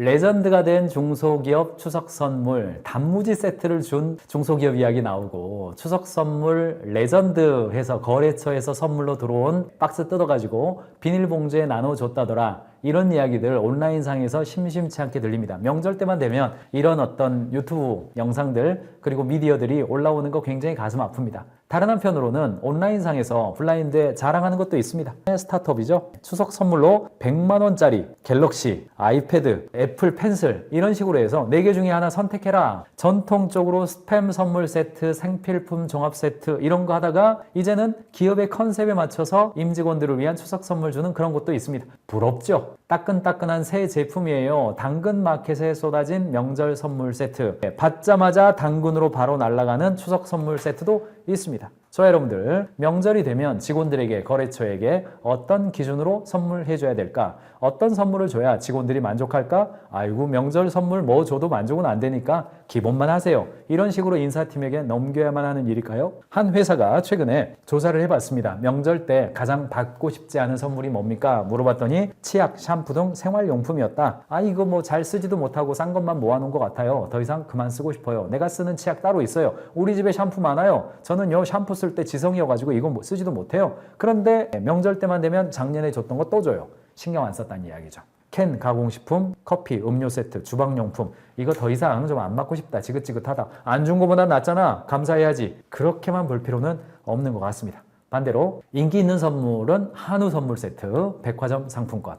레전드가 된 중소기업 추석 선물 단무지 세트를 준 중소기업 이야기 나오고 추석 선물 레전드 해서 거래처에서 선물로 들어온 박스 뜯어가지고 비닐봉지에 나눠줬다더라 이런 이야기들 온라인상에서 심심치 않게 들립니다. 명절 때만 되면 이런 어떤 유튜브 영상들 그리고 미디어들이 올라오는 거 굉장히 가슴 아픕니다. 다른 한편으로는 온라인상에서 블라인드에 자랑하는 것도 있습니다. 스타트업이죠. 추석 선물로 100만 원짜리 갤럭시, 아이패드, 애플 펜슬 이런 식으로 해서 4개 중에 하나 선택해라. 전통적으로 스팸 선물 세트, 생필품 종합 세트 이런 거 하다가 이제는 기업의 컨셉에 맞춰서 임직원들을 위한 추석 선물 주는 그런 것도 있습니다. 부럽죠? 따끈따끈한 새 제품이에요. 당근 마켓에 쏟아진 명절 선물 세트. 네, 받자마자 당근으로 바로 날아가는 추석 선물 세트도 있습니다. 있습니다. 저 여러분들 명절이 되면 직원들에게 거래처에게 어떤 기준으로 선물해 줘야 될까? 어떤 선물을 줘야 직원들이 만족할까? 아이고 명절 선물 뭐 줘도 만족은 안 되니까 기본만 하세요. 이런 식으로 인사팀에게 넘겨야만 하는 일일까요? 한 회사가 최근에 조사를 해봤습니다. 명절 때 가장 받고 싶지 않은 선물이 뭡니까? 물어봤더니 치약, 샴푸 등 생활용품이었다. 아 이거 뭐 잘 쓰지도 못하고 싼 것만 모아놓은 것 같아요. 더 이상 그만 쓰고 싶어요. 내가 쓰는 치약 따로 있어요. 우리 집에 샴푸 많아요. 저는요 샴푸 쓸때 지성이어가지고 이건 뭐 쓰지도 못해요. 그런데 명절 때만 되면 작년에 줬던 거 또 줘요. 신경 안 썼다는 이야기죠. 캔 가공식품, 커피, 음료 세트, 주방용품 이거 더 이상 좀안 받고 싶다. 지긋지긋하다. 안 준 거보다 낫잖아. 감사해야지. 그렇게만 볼 필요는 없는 것 같습니다. 반대로 인기 있는 선물은 한우 선물 세트, 백화점 상품권.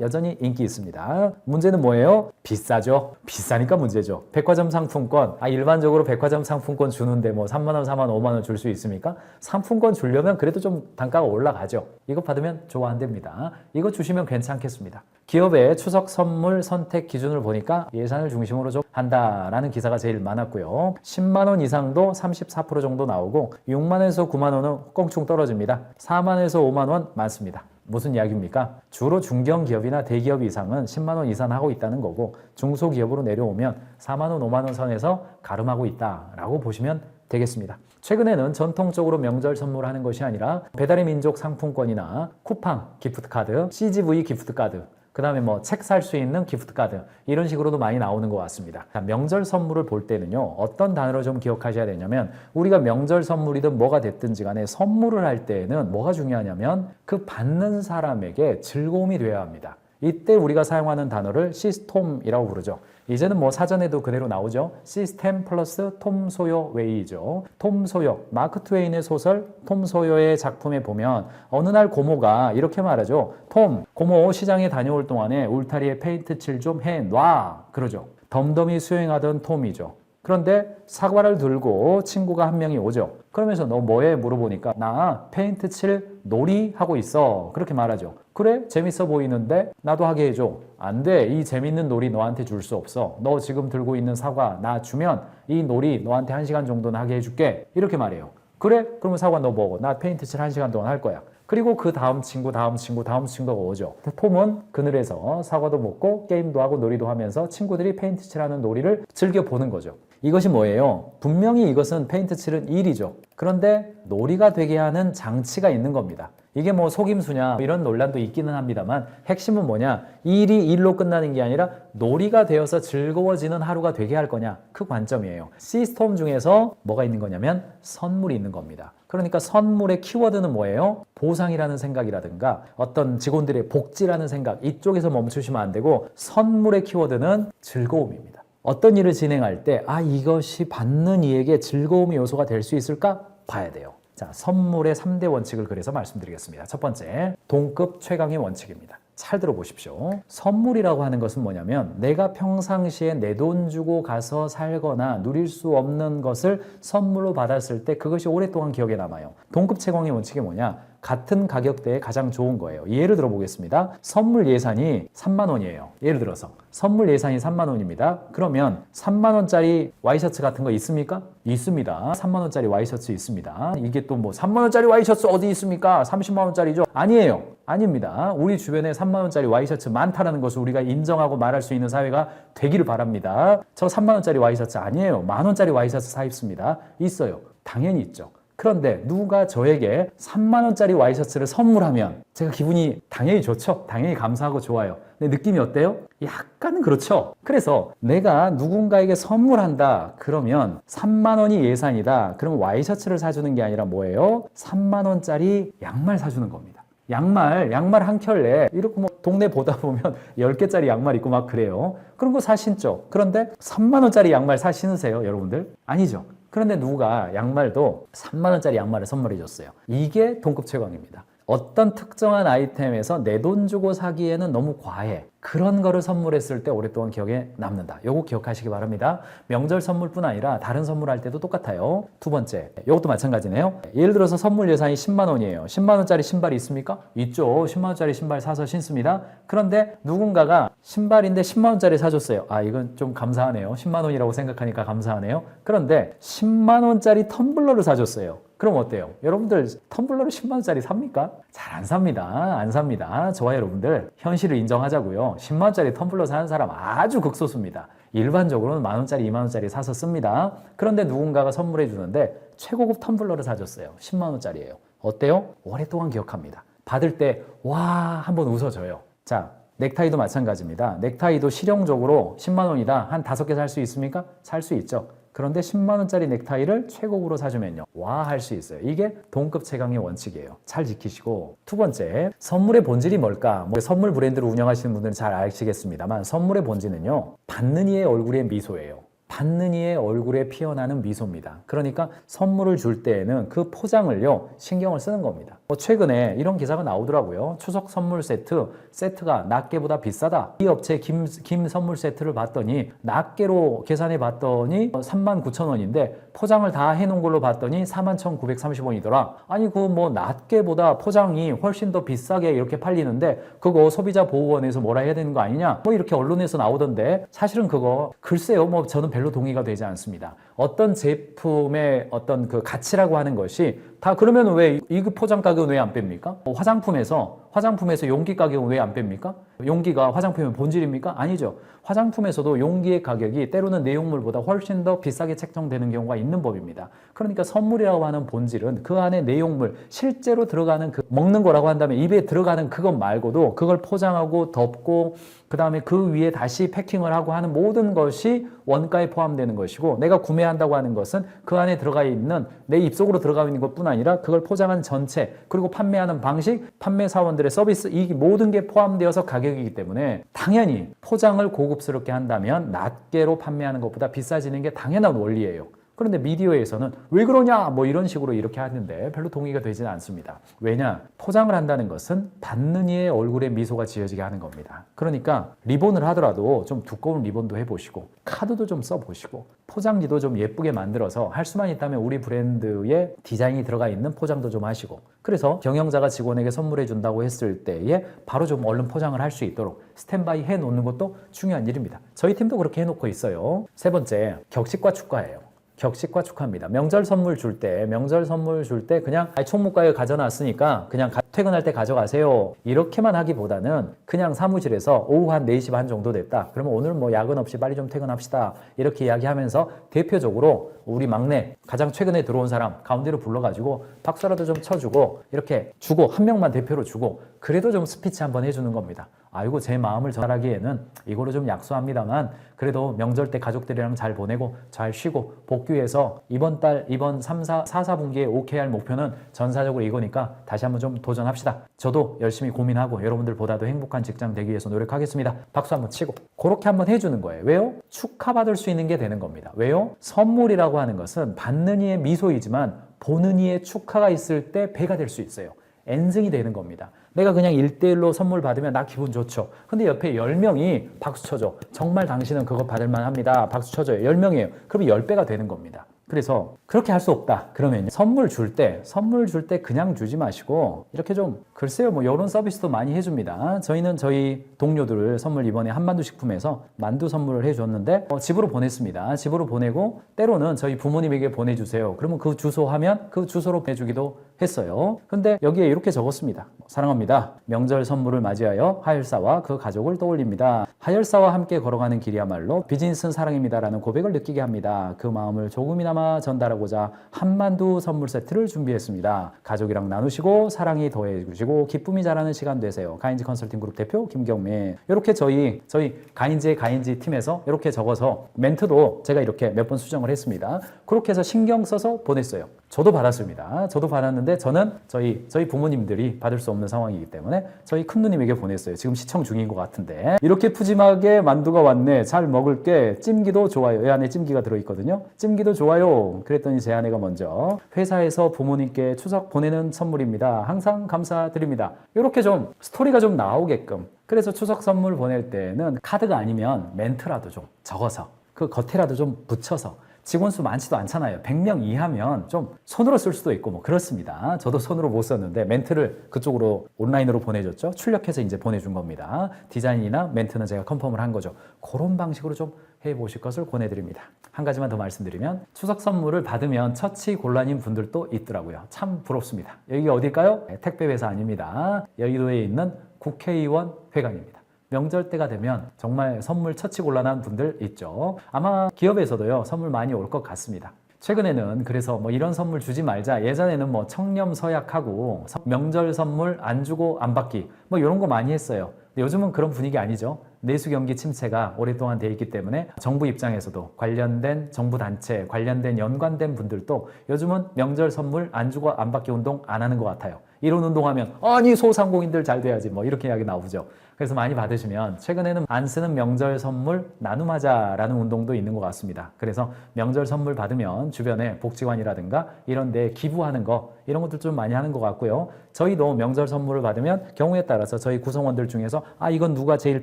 여전히 인기 있습니다. 문제는 뭐예요? 비싸죠. 비싸니까 문제죠. 백화점 상품권. 아, 일반적으로 백화점 상품권 주는데 뭐 3만 원, 4만 원, 5만 원 줄 수 있습니까? 상품권 주려면 그래도 좀 단가가 올라가죠. 이거 받으면 좋아 안 됩니다. 이거 주시면 괜찮겠습니다. 기업의 추석 선물 선택 기준을 보니까 예산을 중심으로 좀 한다라는 기사가 제일 많았고요. 10만 원 이상도 34% 정도 나오고 6만 원에서 9만 원은 껑충 떨어집니다. 4만 원에서 5만 원 많습니다. 무슨 이야기입니까? 주로 중견 기업이나 대기업 이상은 10만 원 이상 하고 있다는 거고 중소기업으로 내려오면 4만 원, 5만 원 선에서 가름하고 있다라고 보시면 되겠습니다. 최근에는 전통적으로 명절 선물하는 것이 아니라 배달의 민족 상품권이나 쿠팡 기프트카드, CGV 기프트카드 그 다음에 뭐 책 살 수 있는 기프트 카드 이런 식으로도 많이 나오는 것 같습니다. 자, 명절 선물을 볼 때는요 어떤 단어를 좀 기억하셔야 되냐면 우리가 명절 선물이든 뭐가 됐든지 간에 선물을 할 때에는 뭐가 중요하냐면 그 받는 사람에게 즐거움이 되어야 합니다. 이때 우리가 사용하는 단어를 시스톰이라고 부르죠. 이제는 뭐 사전에도 그대로 나오죠. 시스템 플러스 톰 소요 웨이죠. 톰 소요, 마크 트웨인의 소설 톰 소요의 작품에 보면 어느 날 고모가 이렇게 말하죠. 톰, 고모 시장에 다녀올 동안에 울타리에 페인트 칠 좀 해놔. 그러죠. 덤덤히 수행하던 톰이죠. 그런데 사과를 들고 친구가 한 명이 오죠. 그러면서 너 뭐해? 물어보니까 나 페인트 칠 놀이 하고 있어. 그렇게 말하죠. 그래? 재밌어 보이는데 나도 하게 해줘. 안 돼. 이 재밌는 놀이 너한테 줄 수 없어. 너 지금 들고 있는 사과 나 주면 이 놀이 너한테 한 시간 정도는 하게 해줄게. 이렇게 말해요. 그래? 그러면 사과 너 먹어. 나 페인트 칠 한 시간 동안 할 거야. 그리고 그 다음 친구, 다음 친구, 다음 친구가 오죠. 톰은 그늘에서 사과도 먹고 게임도 하고 놀이도 하면서 친구들이 페인트 칠하는 놀이를 즐겨보는 거죠. 이것이 뭐예요? 분명히 이것은 페인트 칠은 일이죠. 그런데 놀이가 되게 하는 장치가 있는 겁니다. 이게 뭐 속임수냐 이런 논란도 있기는 합니다만 핵심은 뭐냐? 일이 일로 끝나는 게 아니라 놀이가 되어서 즐거워지는 하루가 되게 할 거냐? 그 관점이에요. 시스템 중에서 뭐가 있는 거냐면 선물이 있는 겁니다. 그러니까 선물의 키워드는 뭐예요? 보상이라는 생각이라든가 어떤 직원들의 복지라는 생각 이쪽에서 멈추시면 안 되고 선물의 키워드는 즐거움입니다. 어떤 일을 진행할 때 아 이것이 받는 이에게 즐거움의 요소가 될 수 있을까? 봐야 돼요 자, 선물의 3대 원칙을 그래서 말씀드리겠습니다. 첫 번째, 동급 최강의 원칙입니다. 잘 들어보십시오. 선물이라고 하는 것은 뭐냐면 내가 평상시에 내 돈 주고 가서 살거나 누릴 수 없는 것을 선물로 받았을 때 그것이 오랫동안 기억에 남아요. 동급 채광의 원칙이 뭐냐? 같은 가격대에 가장 좋은 거예요. 예를 들어 보겠습니다. 선물 예산이 3만 원이에요. 예를 들어서 선물 예산이 3만 원입니다. 그러면 3만 원짜리 와이셔츠 같은 거 있습니까? 있습니다. 3만 원짜리 와이셔츠 있습니다. 이게 또 뭐 3만 원짜리 와이셔츠 어디 있습니까? 30만 원짜리죠? 아니에요. 아닙니다. 우리 주변에 3만 원짜리 와이셔츠 많다라는 것을 우리가 인정하고 말할 수 있는 사회가 되기를 바랍니다. 저 3만 원짜리 와이셔츠 아니에요. 만 원짜리 와이셔츠 사 입습니다. 있어요. 당연히 있죠. 그런데 누가 저에게 3만 원짜리 와이셔츠를 선물하면 제가 기분이 당연히 좋죠. 당연히 감사하고 좋아요. 근데 느낌이 어때요? 약간은 그렇죠. 그래서 내가 누군가에게 선물한다 그러면 3만 원이 예산이다. 그럼 와이셔츠를 사주는 게 아니라 뭐예요? 3만 원짜리 양말 사주는 겁니다. 양말, 양말 한 켤레 이렇게 뭐 동네 보다 보면 10개짜리 양말 있고 막 그래요. 그런 거 사신죠. 그런데 3만 원짜리 양말 사 신으세요, 여러분들? 아니죠. 그런데 누가 양말도 3만 원짜리 양말을 선물해 줬어요. 이게 동급 최강입니다. 어떤 특정한 아이템에서 내 돈 주고 사기에는 너무 과해. 그런 거를 선물했을 때 오랫동안 기억에 남는다. 요거 기억하시기 바랍니다. 명절 선물뿐 아니라 다른 선물할 때도 똑같아요. 두 번째, 요것도 마찬가지네요. 예를 들어서 선물 예산이 10만 원이에요. 10만 원짜리 신발이 있습니까? 있죠. 10만 원짜리 신발 사서 신습니다. 그런데 누군가가 신발인데 10만 원짜리 사줬어요. 아, 이건 좀 감사하네요. 10만 원이라고 생각하니까 감사하네요. 그런데 10만 원짜리 텀블러를 사줬어요. 그럼 어때요? 여러분들 텀블러를 10만 원짜리 삽니까? 잘 안 삽니다. 안 삽니다. 저와 여러분들 현실을 인정하자고요. 10만 원짜리 텀블러 사는 사람 아주 극소수입니다. 일반적으로는 만 원짜리, 2만 원짜리 사서 씁니다. 그런데 누군가가 선물해 주는데 최고급 텀블러를 사줬어요. 10만 원짜리예요. 어때요? 오랫동안 기억합니다. 받을 때 와 한번 웃어줘요. 자, 넥타이도 마찬가지입니다. 넥타이도 실용적으로 10만 원이다. 한 다섯 개 살 수 있습니까? 살 수 있죠. 그런데 10만 원짜리 넥타이를 최고급으로 사주면요. 와 할 수 있어요. 이게 동급 최강의 원칙이에요. 잘 지키시고 두 번째 선물의 본질이 뭘까? 뭐 선물 브랜드를 운영하시는 분들은 잘 아시겠습니다만 선물의 본질은요. 받는 이의 얼굴의 미소예요. 받는 이의 얼굴에 피어나는 미소입니다. 그러니까 선물을 줄 때에는 그 포장을요 신경을 쓰는 겁니다. 뭐 최근에 이런 기사가 나오더라고요. 추석 선물 세트 세트가 낱개보다 비싸다. 이 업체 김, 김 선물 세트를 봤더니 낱개로 계산해 봤더니 3만 9천 원인데 포장을 다 해놓은 걸로 봤더니 4만 1,930원이더라. 아니 그 뭐 낱개보다 포장이 훨씬 더 비싸게 이렇게 팔리는데 그거 소비자 보호원에서 뭐라 해야 되는 거 아니냐? 뭐 이렇게 언론에서 나오던데 사실은 그거 글쎄요 뭐 저는 별로 동의가 되지 않습니다. 어떤 제품의 어떤 그 가치라고 하는 것이 다 그러면 왜이 포장 가격은 왜 안 뺍니까? 뭐 화장품에서 화장품에서 용기 가격은 왜 안 뺍니까? 용기가 화장품의 본질입니까? 아니죠. 화장품에서도 용기의 가격이 때로는 내용물보다 훨씬 더 비싸게 책정되는 경우가 있는 법입니다. 그러니까 선물이라고 하는 본질은 그 안에 내용물, 실제로 들어가는 그 먹는 거라고 한다면 입에 들어가는 그것 말고도 그걸 포장하고 덮고 그 다음에 그 위에 다시 패킹을 하고 하는 모든 것이 원가에 포함되는 것이고 내가 구매한다고 하는 것은 그 안에 들어가 있는 내 입속으로 들어가 있는 것뿐 아니라 그걸 포장한 전체 그리고 판매하는 방식, 판매 사원들의 서비스 이 모든 게 포함되어서 가격이기 때문에 당연히 포장을 고급스럽게 한다면 낱개로 판매하는 것보다 비싸지는 게 당연한 원리예요. 그런데 미디어에서는 왜 그러냐 뭐 이런 식으로 이렇게 하는데 별로 동의가 되지는 않습니다. 왜냐 포장을 한다는 것은 받는 이의 얼굴에 미소가 지어지게 하는 겁니다. 그러니까 리본을 하더라도 좀 두꺼운 리본도 해보시고 카드도 좀 써보시고 포장지도 좀 예쁘게 만들어서 할 수만 있다면 우리 브랜드의 디자인이 들어가 있는 포장도 좀 하시고 그래서 경영자가 직원에게 선물해 준다고 했을 때에 바로 좀 얼른 포장을 할 수 있도록 스탠바이 해 놓는 것도 중요한 일입니다. 저희 팀도 그렇게 해 놓고 있어요. 세 번째 격식과 축가예요. 격식과 축하입니다. 명절 선물 줄 때, 명절 선물 줄 때 그냥 총무과에 가져놨으니까 그냥 가- 퇴근할 때 가져가세요. 이렇게만 하기보다는 그냥 사무실에서 오후 한 4시 반 정도 됐다. 그러면 오늘 뭐 야근 없이 빨리 좀 퇴근합시다. 이렇게 이야기하면서 대표적으로 우리 막내 가장 최근에 들어온 사람 가운데로 불러가지고 박수라도 좀 쳐주고 이렇게 주고 한 명만 대표로 주고 그래도 좀 스피치 한번 해주는 겁니다. 아이고 제 마음을 전하기에는 이거로 좀 약소합니다만 그래도 명절 때 가족들이랑 잘 보내고 잘 쉬고 복귀해서 이번 달 이번 3, 4, 4, 4분기에 오케이 할 목표는 전사적으로 이거니까 다시 한번 좀 도전 합시다. 저도 열심히 고민하고 여러분들보다도 행복한 직장 되기 위해서 노력하겠습니다. 박수 한번 치고 그렇게 한번 해주는 거예요. 왜요? 축하받을 수 있는 게 되는 겁니다. 왜요? 선물이라고 하는 것은 받는 이의 미소이지만 보는 이의 축하가 있을 때 배가 될 수 있어요. 엔증이 되는 겁니다. 내가 그냥 1대1로 선물 받으면 나 기분 좋죠. 근데 옆에 10명이 박수 쳐줘. 정말 당신은 그거 받을 만 합니다. 박수 쳐줘요. 10명이에요. 그러면 10배가 되는 겁니다. 그래서 그렇게 할 수 없다. 그러면 선물 줄 때, 선물 줄 때 그냥 주지 마시고 이렇게 좀 글쎄요, 뭐 이런 서비스도 많이 해줍니다. 저희는 저희 동료들을 선물 이번에 한만두 식품에서 만두 선물을 해줬는데 어, 집으로 보냈습니다. 집으로 보내고 때로는 저희 부모님에게 보내주세요. 그러면 그 주소 하면 그 주소로 보내주기도 했어요. 근데 여기에 이렇게 적었습니다. 사랑합니다. 명절 선물을 맞이하여 하열사와 그 가족을 떠올립니다. 하열사와 함께 걸어가는 길이야말로 비즈니스는 사랑입니다라는 고백을 느끼게 합니다. 그 마음을 조금이나마 조금이나마 전달하고자 한만두 선물 세트를 준비했습니다. 가족이랑 나누시고 사랑이 더해주시고 기쁨이 자라는 시간 되세요. 가인지 컨설팅 그룹 대표 김경민. 이렇게 저희 저희 가인지의 가인지 팀에서 이렇게 적어서 멘트도 제가 이렇게 몇 번 수정을 했습니다. 그렇게 해서 신경 써서 보냈어요. 저도 받았습니다. 저도 받았는데 저는 저희 저희 부모님들이 받을 수 없는 상황이기 때문에 저희 큰 누님에게 보냈어요. 지금 시청 중인 것 같은데 이렇게 푸짐하게 만두가 왔네. 잘 먹을게. 찜기도 좋아요. 이 안에 찜기가 들어있거든요. 찜기도 좋아요. 그랬더니 제 아내가 먼저 회사에서 부모님께 추석 보내는 선물입니다. 항상 감사드립니다. 이렇게 좀 스토리가 좀 나오게끔. 그래서 추석 선물 보낼 때는 카드가 아니면 멘트라도 좀 적어서 그 겉에라도 좀 붙여서 직원 수 많지도 않잖아요. 100명 이하면 좀 손으로 쓸 수도 있고 뭐 그렇습니다. 저도 손으로 못 썼는데 멘트를 그쪽으로 온라인으로 보내줬죠. 출력해서 이제 보내준 겁니다. 디자인이나 멘트는 제가 컨펌을 한 거죠. 그런 방식으로 좀 해보실 것을 권해드립니다. 한 가지만 더 말씀드리면 추석 선물을 받으면 처치 곤란인 분들도 있더라고요. 참 부럽습니다. 여기가 어딜까요? 네, 택배 회사 아닙니다. 여의도에 있는 국회의원 회관입니다. 명절 때가 되면 정말 선물 처치 곤란한 분들 있죠. 아마 기업에서도요, 선물 많이 올 것 같습니다. 최근에는 그래서 뭐 이런 선물 주지 말자. 예전에는 뭐 청렴 서약하고 서- 명절 선물 안 주고 안 받기 뭐 이런 거 많이 했어요. 요즘은 그런 분위기 아니죠. 내수 경기 침체가 오랫동안 돼 있기 때문에 정부 입장에서도 관련된 정부 단체, 관련된 연관된 분들도 요즘은 명절 선물 안 주고 안 받기 운동 안 하는 것 같아요. 이런 운동하면 아니 소상공인들 잘 돼야지 뭐 이렇게 이야기 나오죠. 그래서 많이 받으시면 최근에는 안 쓰는 명절 선물 나눔하자라는 운동도 있는 것 같습니다. 그래서 명절 선물 받으면 주변에 복지관이라든가 이런 데 기부하는 거 이런 것들 좀 많이 하는 것 같고요. 저희도 명절 선물을 받으면 경우에 따라서 저희 구성원들 중에서 아 이건 누가 제일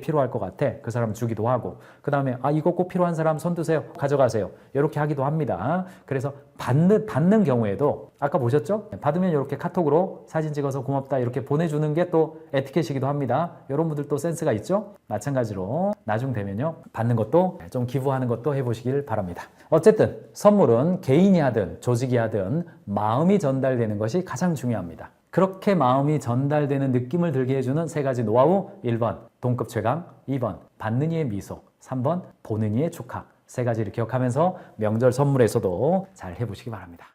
필요할 것 같아 그 사람 주기도 하고 그 다음에 아 이거 꼭 필요한 사람 손 드세요 가져가세요 이렇게 하기도 합니다. 그래서 받는 받는 경우에도 아까 보셨죠? 받으면 이렇게 카톡으로 사진 찍어서 고맙다 이렇게 보내주는 게 또 에티켓이기도 합니다. 이런 분들도 센스가 있죠? 마찬가지로 나중 되면요 받는 것도 좀 기부하는 것도 해보시길 바랍니다. 어쨌든 선물은 개인이 하든 조직이 하든 마음이 전달되는 것이 가장 중요합니다. 그렇게 마음이 전달되는 느낌을 들게 해주는 세 가지 노하우 1번 동급 최강 2번 받는 이의 미소 3번 보는 이의 축하 세 가지를 기억하면서 명절 선물에서도 잘 해보시기 바랍니다.